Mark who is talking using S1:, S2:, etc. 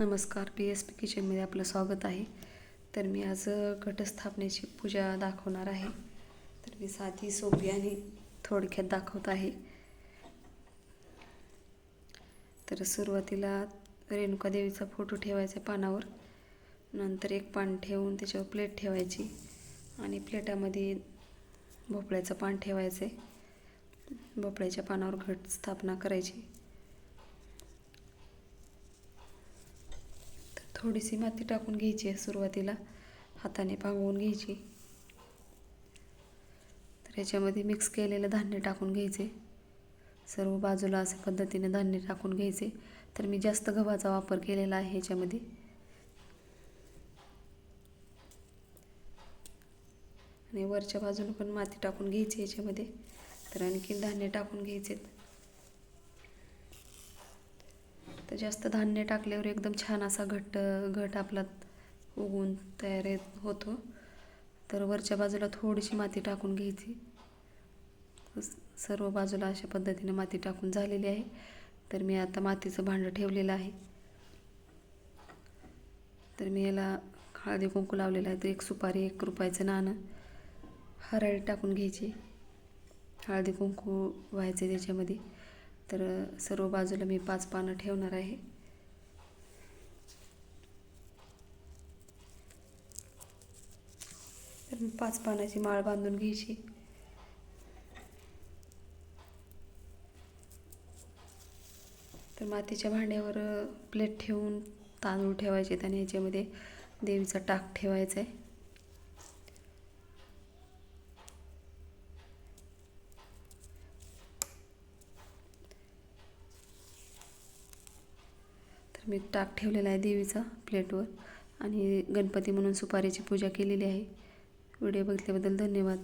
S1: नमस्कार P S P किचनमध्ये आपलं स्वागत आहे. तर मी आज घटस्थापनेची पूजा दाखवणार आहे. तर मी साधी सोपी आणि थोडक्यात दाखवत आहे. तर सुरुवातीला रेणुका देवीचा फोटो ठेवायचा पानावर. नंतर एक पान ठेवून त्याच्यावर प्लेट ठेवायची आणि प्लेटामध्ये भोपळ्याचं पान ठेवायचं आहे भोपळ्याच्या पानावर घट स्थापना करायची. थोडीशी माती टाकून घ्यायची आहे सुरुवातीला. हाताने पांगवून घ्यायची. तर याच्यामध्ये मिक्स केलेलं धान्य टाकून घ्यायचे. सर्व बाजूला अशा पद्धतीने धान्य टाकून घ्यायचे. तर मी जास्त गव्हाचा वापर केलेला आहे ह्याच्यामध्ये आणि वरच्या बाजूने पण माती टाकून घ्यायची याच्यामध्ये. तर आणखी धान्य टाकून घ्यायचे तर जास्त धान्य टाकल्यावर एकदम छान असा घट्ट घट आपला उगवून तयार येत होतो. तर वरच्या बाजूला थोडीशी माती टाकून घ्यायची. सर्व बाजूला अशा पद्धतीने माती टाकून झालेली आहे. तर मी आता मातीचं भांडं ठेवलेलं आहे. तर मी याला हळदी कुंकू लावलेलं आहे. तर एक सुपारी एक रुपयाचं नाणं हराळी टाकून घ्यायची. हळदी कुंकू व्हायचे त्याच्यामध्ये. तर सर्व बाजूला मी पाच पानं ठेवणार आहे. तर मी पाच पानाची माळ बांधून घ्यायची. तर मातीच्या भांड्यावर प्लेट ठेवून तांदूळ ठेवायचे आणि याच्यामध्ये देवीचा टाक ठेवायचा आहे. मी टाक ठेवलेला आहे देवीचा प्लेटवर. आणि गणपती म्हणून सुपारीची पूजा केलेली आहे. व्हिडिओ बघितल्याबद्दल धन्यवाद.